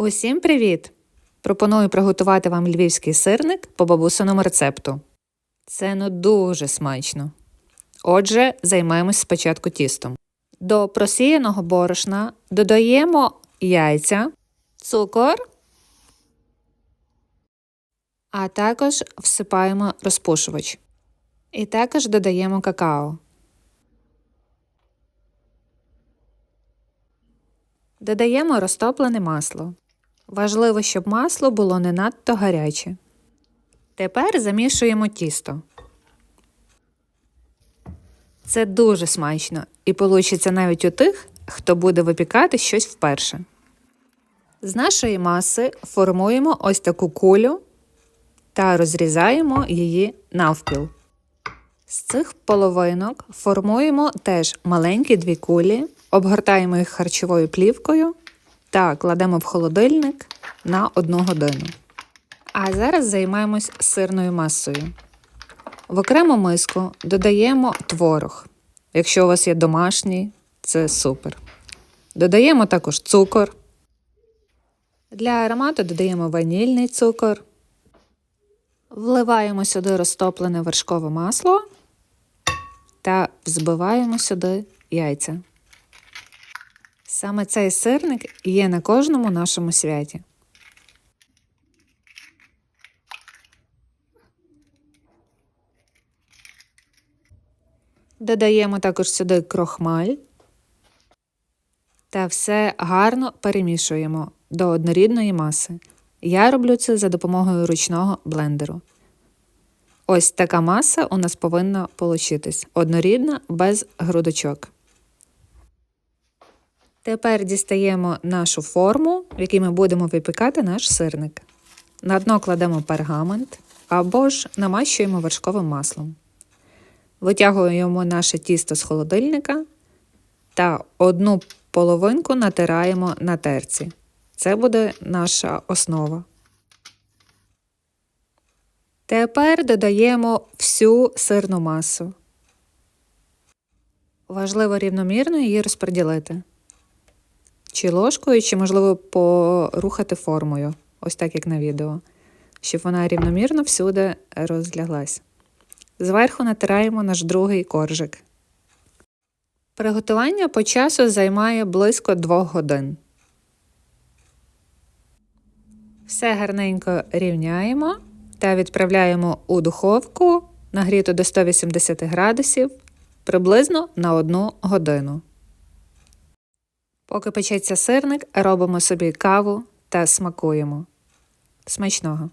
Усім привіт! Пропоную приготувати вам львівський сирник по бабусиному рецепту. Це ну дуже смачно. Отже, займаємось спочатку тістом. До просіяного борошна додаємо яйця, цукор, а також всипаємо розпушувач. І також додаємо какао. Додаємо розтоплене масло. Важливо, щоб масло було не надто гаряче. Тепер замішуємо тісто. Це дуже смачно і получиться навіть у тих, хто буде випікати щось вперше. З нашої маси формуємо ось таку кулю та розрізаємо її навпіл. З цих половинок формуємо теж маленькі дві кулі, обгортаємо їх харчовою плівкою та кладемо в холодильник на одну годину. А зараз займаємось сирною масою. В окрему миску додаємо творог. Якщо у вас є домашній, це супер. Додаємо також цукор. Для аромату додаємо ванільний цукор. Вливаємо сюди розтоплене вершкове масло та взбиваємо сюди яйця. Саме цей сирник є на кожному нашому святі. Додаємо також сюди крохмаль та все гарно перемішуємо до однорідної маси. Я роблю це за допомогою ручного блендеру. Ось така маса у нас повинна получитись однорідна без грудочок. Тепер дістаємо нашу форму, в якій ми будемо випікати наш сирник. На дно кладемо пергамент або ж намащуємо вершковим маслом. Витягуємо наше тісто з холодильника та одну половинку натираємо на терці. Це буде наша основа. Тепер додаємо всю сирну масу. Важливо рівномірно її розподілити. Чи ложкою, чи, можливо, порухати формою, ось так як на відео, щоб вона рівномірно всюди розляглась. Зверху натираємо наш другий коржик. Приготування по часу займає близько 2 годин. Все гарненько рівняємо та відправляємо у духовку нагріту до 180 градусів приблизно на 1 годину. Поки печеться сирник, робимо собі каву та смакуємо. Смачного!